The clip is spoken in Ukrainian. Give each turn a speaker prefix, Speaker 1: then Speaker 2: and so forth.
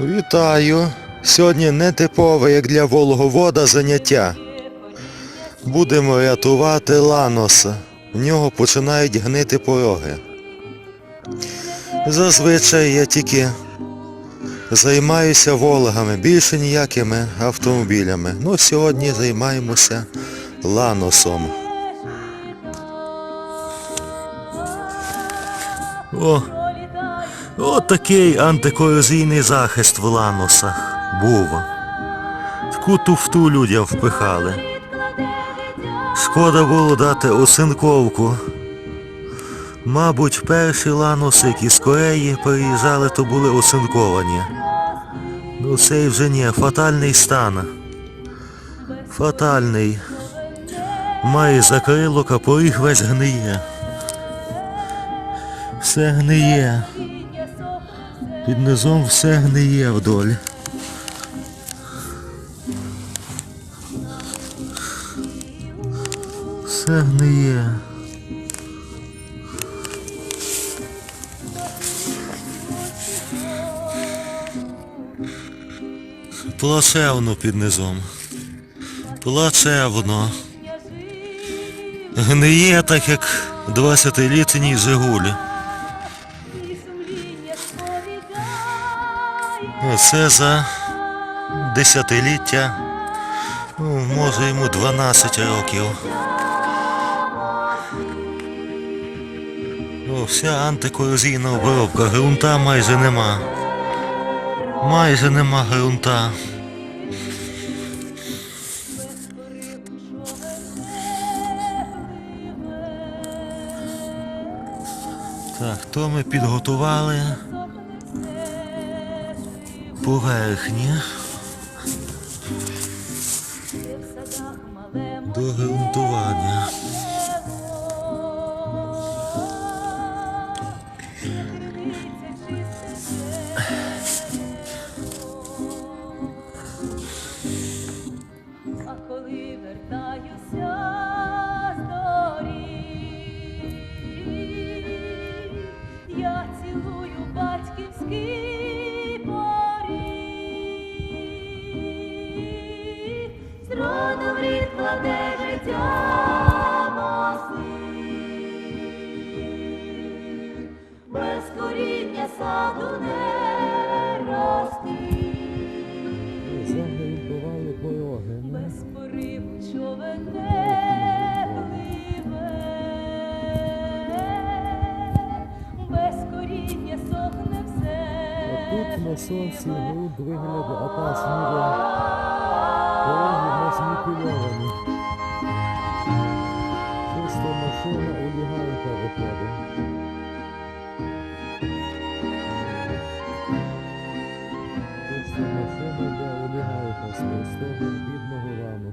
Speaker 1: Вітаю! Сьогодні нетипове, як для волговода, заняття. Будемо рятувати ланоса. В нього починають гнити пороги. Зазвичай я тільки займаюся вологами, більше ніякими автомобілями. Ну, сьогодні займаємося ланосом. О, От такий антикорозійний захист в ланосах був. Таку туфту людям впихали. Шкода було дати осинковку. Мабуть, перші ланоси, які з Кореї переїжджали, то були осинковані. Ну цей вже ні, фатальний стан. Фатальний. Має закрилок, а поріг весь гниє. Все гниє. Під низом все гниє вдоль. Все гниє. Плачевно під низом. Плачевно. Гниє так, як 20-літній Жигуль. Це за десятиліття. Ну, може йому 12 років. О, вся антикорозійна обробка. Грунта майже нема. Майже нема грунта. Так, то ми підготували поверхні до ґрунтування.
Speaker 2: Поріг, з роду в рід кладе життя моси, без коріння саду не рости. Без пориву човен не пливе, без коріння сохне все.
Speaker 1: Тут на сонці груд вигляд пороги простого бідного
Speaker 2: вам не